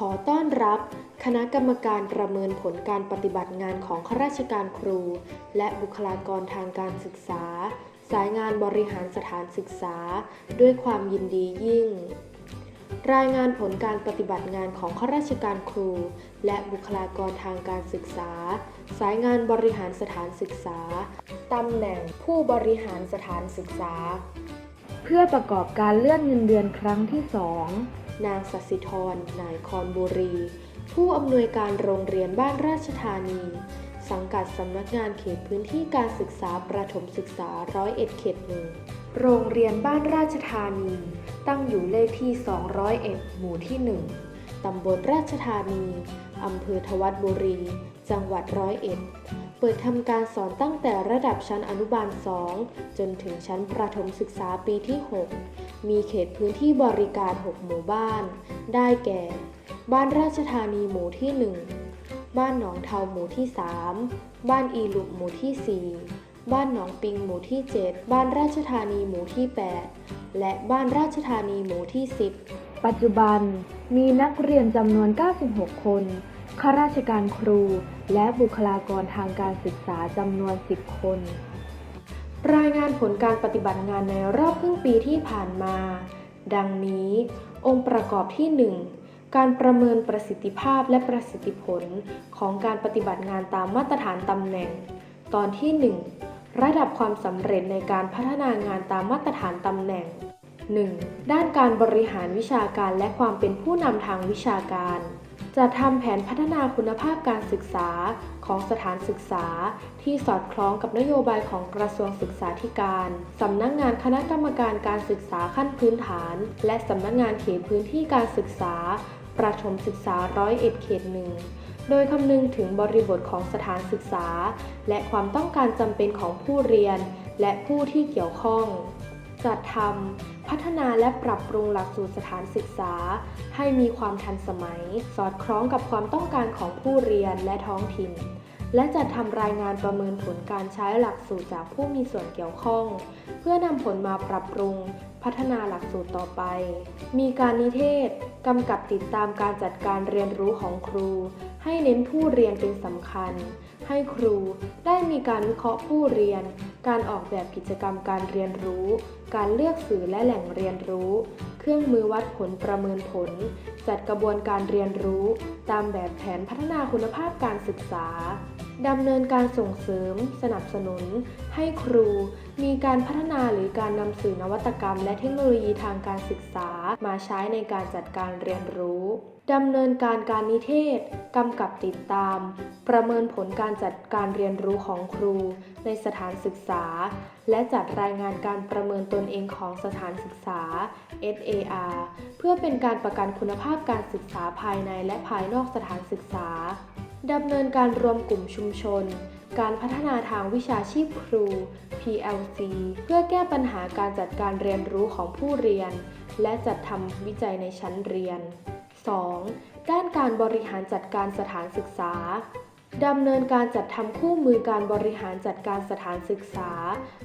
ขอต้อนรับคณะกรรมการประเมินผลการปฏิบัติงานของข้าราชการครู และบุคลากรทางการศึกษา สายงานบริหารสถานศึกษา ด้วยความยินดียิ่ง รายงานผลการปฏิบัติงานของข้าราชการครู และบุคลากรทางการศึกษา สายงานบริหารสถานศึกษาตำแหน่งผู้บริหารสถานศึกษา เพื่อประกอบการเลื่อนเงินเดือนครั้งที่2 นางสัสิธร นายคอนบุรี ผู้อำนวยการโรงเรียนบ้านราชธานี สังกัดสำนักงานเขตพื้นที่การศึกษาประถมศึกษาร้อยเอ็ดเขตหนึ่งโรงเรียนบ้านราชธานี ตั้งอยู่เลขที่ 201 หมู่ที่ 1 ตำบลราชธานี อำเภอทวัดบุรี จังหวัดร้อยเอ็ด เปิดทำการสอนตั้งแต่ระดับชั้นอนุบาล 2 จนถึงชั้นประถมศึกษาปีที่ 6 มีเขตพื้นที่บริการ 6 หมู่บ้าน ได้แก่ บ้านราชธานีหมู่ที่ 1 บ้านหนองเทาหมู่ที่ 3 บ้านอีลุกหมู่ที่ 4 บ้านหนองปิงหมู่ที่ 7 บ้านราชธานีหมู่ที่ 8 และบ้านราชธานีหมู่ที่ 10 ปัจจุบันมีนักเรียนจำนวน 96 คน ข้าราชการครูและบุคลากรทางการศึกษาจำนวน 10 คน รายงานผลการปฏิบัติงานในรอบครึ่งปีที่ผ่านมา ดังนี้ องค์ประกอบที่ 1 การประเมินประสิทธิภาพและประสิทธิผลของการปฏิบัติงานตามมาตรฐานตำแหน่ง ตอนที่ 1 ระดับความสำเร็จในการพัฒนางานตามมาตรฐานตำแหน่ง 1. ด้านการบริหารวิชาการและความเป็นผู้นำทางวิชาการ จะทำแผนพัฒนาคุณภาพการศึกษาของสถานศึกษา ที่สอดคล้องกับนโยบายของกระทรวงศึกษาธิการสำนักงานคณะกรรมการการศึกษาขั้นพื้นฐาน และสำนักงานเขตพื้นที่การศึกษา ประถมศึกษาร้อยเอ็ดเขตหนึ่งโดยคำนึงถึงบริบทของสถานศึกษา และความต้องการจำเป็นของผู้เรียน และผู้ที่เกี่ยวข้อง จัดทำพัฒนาและปรับปรุงหลักสูตรสถานศึกษา ให้มีความทันสมัย สอดคล้องกับความต้องการของผู้เรียนและท้องถิ่น และจัดทำรายงานประเมินผลการใช้หลักสูตรจากผู้มีส่วนเกี่ยวข้อง เพื่อนำผลมาปรับปรุง พัฒนาหลักสูตรต่อไป มีการนิเทศกำกับติดตามการจัดการเรียนรู้ของครู ให้เน้นผู้เรียนเป็นสำคัญ ให้ครูได้มีการวิเคราะห์ผู้เรียน การออกแบบกิจกรรมการเรียนรู้ การเลือกสื่อและแหล่งเรียนรู้ เครื่องมือวัดผลประเมินผล จัดกระบวนการเรียนรู้ ตามแบบแผนพัฒนาคุณภาพการศึกษาดำเนินการส่งเสริม สนับสนุน ให้ครู มีการพัฒนาหรือการนำสื่อนวัตกรรม และเทคโนโลยีทางการศึกษา มาใช้ในการจัดการเรียนรู้ ดำเนินการการนิเทศ กำกับติดตาม ประเมินผลการจัดการเรียนรู้ของครู ในสถานศึกษา และจัดรายงานการประเมินตนเองของสถานศึกษา SAR เพื่อเป็นการประกันคุณภาพการศึกษาภายในและภายนอกสถานศึกษา ดำเนินการรวมกลุ่มชุมชน การพัฒนาทางวิชาชีพครู PLC เพื่อแก้ปัญหาการจัดการเรียนรู้ของผู้เรียน และจัดทำวิจัยในชั้นเรียน 2. ด้านการบริหารจัดการสถานศึกษาดำเนินการจัดทำคู่มือการบริหารจัดการสถานศึกษา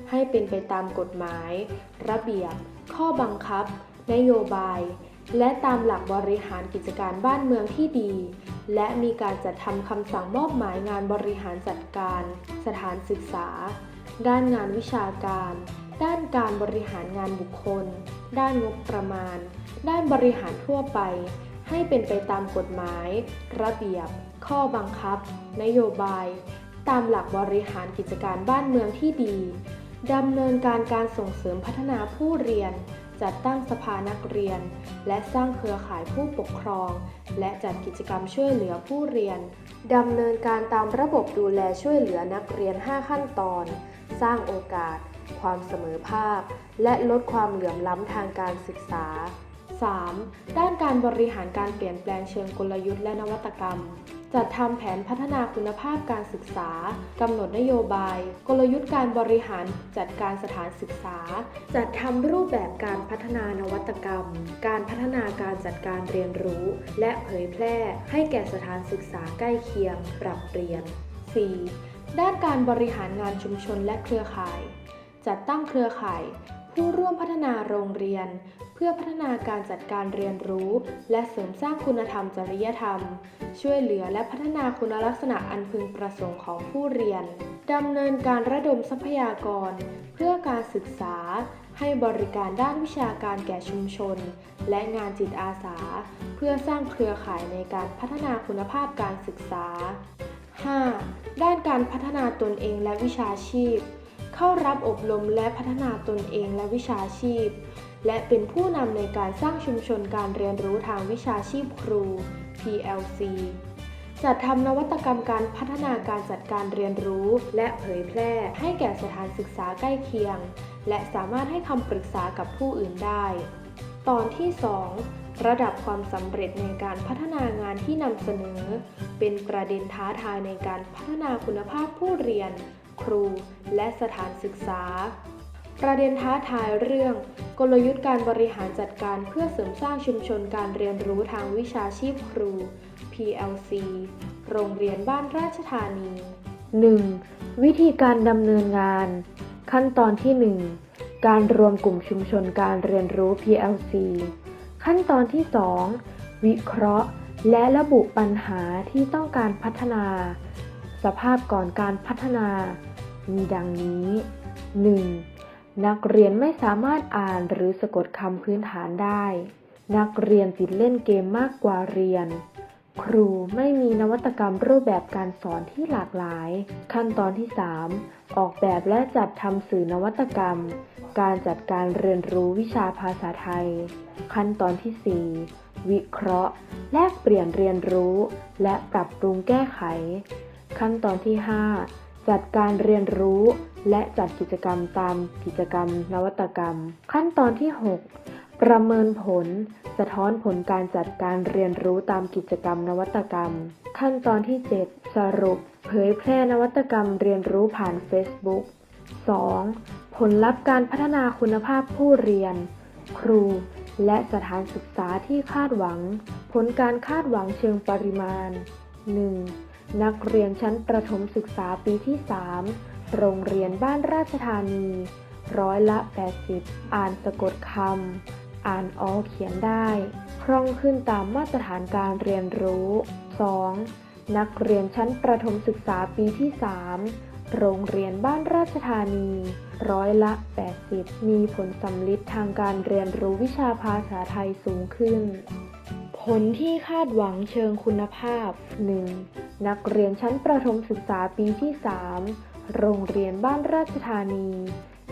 ให้เป็นไปตามกฎหมาย ระเบียบ ข้อบังคับ นโยบาย และตามหลักบริหารกิจการบ้านเมืองที่ดี และมีการจัดทำคำสั่งมอบหมายงานบริหารจัดการ สถานศึกษา ด้านงานวิชาการ ด้านการบริหารงานบุคคล ด้านงบประมาณ ด้านบริหารทั่วไป ให้เป็นไปตามกฎหมาย ระเบียบ ข้อบังคับ นโยบาย ตามหลักบริหารกิจการบ้านเมืองที่ดีดำเนินการการส่งเสริมพัฒนาผู้เรียน จัดตั้งสภานักเรียน และสร้างเครือข่ายผู้ปกครอง และจัดกิจกรรมช่วยเหลือผู้เรียนดำเนินการตามระบบดูแลช่วยเหลือนักเรียน 5 ขั้นตอน สร้างโอกาส ความเสมอภาค และลดความเหลื่อมล้ำทางการศึกษา 3. ด้านการบริหารการเปลี่ยนแปลงเชิงกลยุทธ์และนวัตกรรม จัดทำแผนพัฒนาคุณภาพการศึกษากำหนดนโยบาย กลยุทธ์การบริหารจัดการสถานศึกษา จัดทำรูปแบบการพัฒนานวัตกรรม การพัฒนาการจัดการเรียนรู้ และเผยแพร่ ให้แก่สถานศึกษาใกล้เคียง ปรับเปลี่ยน 4. ด้านการบริหารงานชุมชนและเครือข่าย จัดตั้งเครือข่าย ผู้ร่วมพัฒนาโรงเรียน เพื่อพัฒนาการจัดการเรียนรู้ และเสริมสร้างคุณธรรมจริยธรรม ช่วยเหลือและพัฒนาคุณลักษณะอันพึงประสงค์ของผู้เรียนดำเนินการระดมทรัพยากร เพื่อการศึกษา ให้บริการด้านวิชาการแก่ชุมชน และงานจิตอาสา เพื่อสร้างเครือข่ายในการพัฒนาคุณภาพการศึกษา 5. ด้านการพัฒนาตนเองและวิชาชีพ เข้ารับอบรมและพัฒนาตนเองและวิชาชีพ และเป็นผู้นำในการสร้างชุมชนการเรียนรู้ทางวิชาชีพครู PLC จัดทำนวัตกรรมการพัฒนาการจัดการเรียนรู้ และเผยแพร่ให้แก่สถานศึกษาใกล้เคียง และสามารถให้คำปรึกษากับผู้อื่นได้ ตอนที่ 2 ระดับความสำเร็จในการพัฒนางานที่นำเสนอ เป็นประเด็นท้าทายในการพัฒนาคุณภาพผู้เรียน ครู และสถานศึกษา ประเด็นท้าทายเรื่อง กลยุทธ์การบริหารจัดการเพื่อเสริมสร้างชุมชนการเรียนรู้ทางวิชาชีพครู PLC โรงเรียนบ้านราชธานี 1. วิธีการดำเนินงาน ขั้นตอนที่ 1 การรวมกลุ่มชุมชนการเรียนรู้ PLC ขั้นตอนที่ 2 วิเคราะห์ และระบุปัญหาที่ต้องการพัฒนา สภาพก่อนการพัฒนา มีดังนี้ 1. นักเรียนไม่สามารถอ่านหรือสะกดคำพื้นฐานได้ นักเรียนติดเล่นเกมมากกว่าเรียน ครูไม่มีนวัตกรรมรูปแบบการสอนที่หลากหลาย ขั้นตอนที่ 3 ออกแบบและจัดทำสื่อนวัตกรรม การจัดการเรียนรู้วิชาภาษาไทย ขั้นตอนที่ 4 วิเคราะห์ แลกเปลี่ยนเรียนรู้ และปรับปรุงแก้ไข ขั้นตอนที่ 5 จัดการเรียนรู้และจัดกิจกรรมตามกิจกรรมนวัตกรรม ขั้นตอนที่ 6 ประเมินผล สะท้อนผลการจัดการเรียนรู้ตามกิจกรรมนวัตกรรม ขั้นตอนที่ 7 สรุป เผยแพร่นวัตกรรมเรียนรู้ผ่าน Facebook 2. ผลลัพธ์การพัฒนาคุณภาพผู้เรียน ครู และสถานศึกษาที่คาดหวัง ผลการคาดหวังเชิงปริมาณ 1. นักเรียนชั้นประถมศึกษาปีที่ 3 โรงเรียนบ้านราชธานี ร้อยละ 80 อ่านสะกดคำ อ่านออเขียนได้ คล่องขึ้นตามมาตรฐานการเรียนรู้ 2. นักเรียนชั้นประถมศึกษาปีที่ 3 โรงเรียนบ้านราชธานี ร้อยละ 80 มีผลสำลิดทางการเรียนรู้วิชาภาษาไทยสูงขึ้น ผลที่คาดหวังเชิงคุณภาพ 1. นักเรียนชั้นประถมศึกษาปีที่ 3 โรงเรียนบ้านราชธานี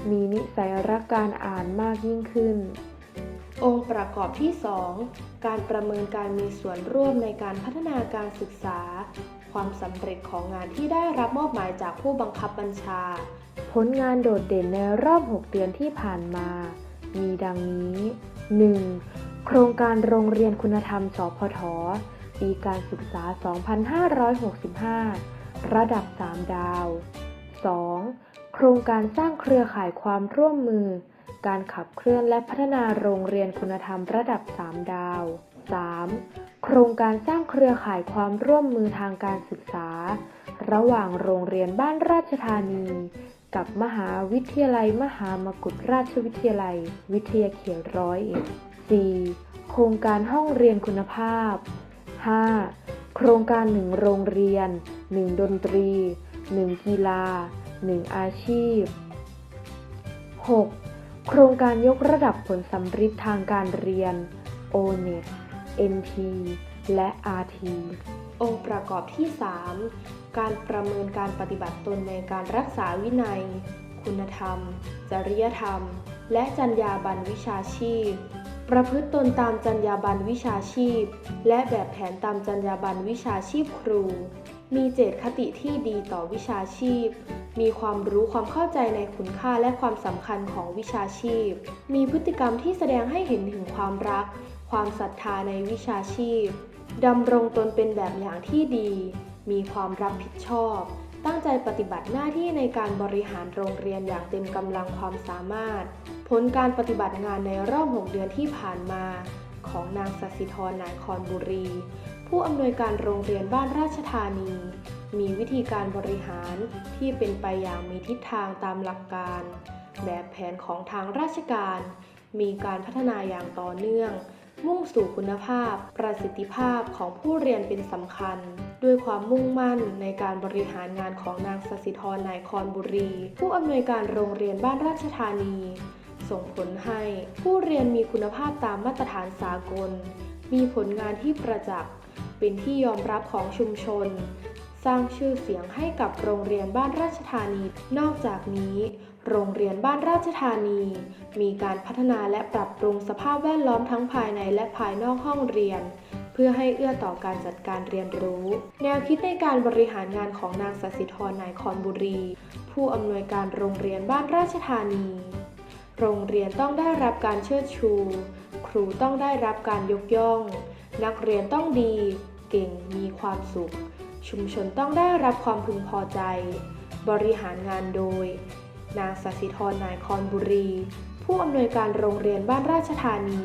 มีนิสัยรักการอ่านมากยิ่งขึ้น องค์ประกอบที่ 2 การประเมินการมีส่วนร่วมในการพัฒนาการศึกษา ความสำเร็จของงานที่ได้รับมอบหมายจากผู้บังคับบัญชา ผลงานโดดเด่นในรอบ 6 เดือนที่ผ่านมา มีดังนี้ 1. โครงการโรงเรียนคุณธรรมสพท ปีการศึกษา 2565 ระดับ 3 ดาว 2. โครงการสร้างเครือข่ายความร่วมมือ การขับเคลื่อนและพัฒนาโรงเรียนคุณธรรมระดับ 3 ดาว 3. โครงการสร้างเครือข่ายความร่วมมือทางการศึกษา ระหว่างโรงเรียนบ้านราชธานี กับมหาวิทยาลัยมหามกุฏราชวิทยาลัย วิทยาเขตร้อยเอ็ด 4. โครงการห้องเรียนคุณภาพ 5. โครงการ 1 โรงเรียน 1 ดนตรี 1 กีฬา 1 อาชีพ 6. โครงการยกระดับผลสำฤทธิ์ทางการเรียน ONET NT และ RT องค์ประกอบที่ 3 การประเมินการปฏิบัติตนในการรักษาวินัย คุณธรรม จริยธรรม และจรรยาบรรณวิชาชีพ ประพฤติตนตามจรรยาบรรณวิชาชีพ และแบบแผนตามจรรยาบรรณวิชาชีพครู มีเจตคติที่ดีต่อวิชาชีพ มีความรู้ความเข้าใจในคุณค่าและความสำคัญของวิชาชีพ มีพฤติกรรมที่แสดงให้เห็นถึงความรัก ความศรัทธาในวิชาชีพดำรงตนเป็นแบบอย่างที่ดี มีความรับผิดชอบ ตั้งใจปฏิบัติหน้าที่ในการบริหารโรงเรียนอย่างเต็มกำลังความสามารถ ผลการปฏิบัติงานในรอบ 6 เดือนที่ผ่านมาของนางสสิธรนายคอนบุรี ผู้อำนวยการโรงเรียนบ้านราชธานี มีวิธีการบริหารที่เป็นไปอย่างมีทิศทางตามหลักการ แบบแผนของทางราชการ มีการพัฒนาอย่างต่อเนื่อง มุ่งสู่คุณภาพ ประสิทธิภาพของผู้เรียนเป็นสำคัญ ด้วยความมุ่งมั่นในการบริหารงานของนางสสิธรนายคอนบุรี ผู้อำนวยการโรงเรียนบ้านราชธานี ส่งผลให้ผู้เรียนมีคุณภาพตามมาตรฐานสากล มีผลงานที่ประจักษ์ เป็นที่ยอมรับของชุมชน สร้างชื่อเสียงให้กับโรงเรียนบ้านราชธานี นอกจากนี้ โรงเรียนบ้านราชธานี มีการพัฒนาและปรับปรุงสภาพแวดล้อมทั้งภายในและภายนอกห้องเรียนเพื่อให้เอื้อต่อการจัดการเรียนรู้ แนวคิดในการบริหารงานของนางสสิธรนายคอนบุรี ผู้อำนวยการโรงเรียนบ้านราชธานี โรงเรียนต้องได้รับการเชิดชู ครูต้องได้รับการยกย่อง นักเรียนต้องดี เก่ง มีความสุข ชุมชนต้องได้รับความพึงพอใจ บริหารงานโดย นางสศิธรนายคอนบุรี ผู้อำนวยการโรงเรียนบ้านราชธานี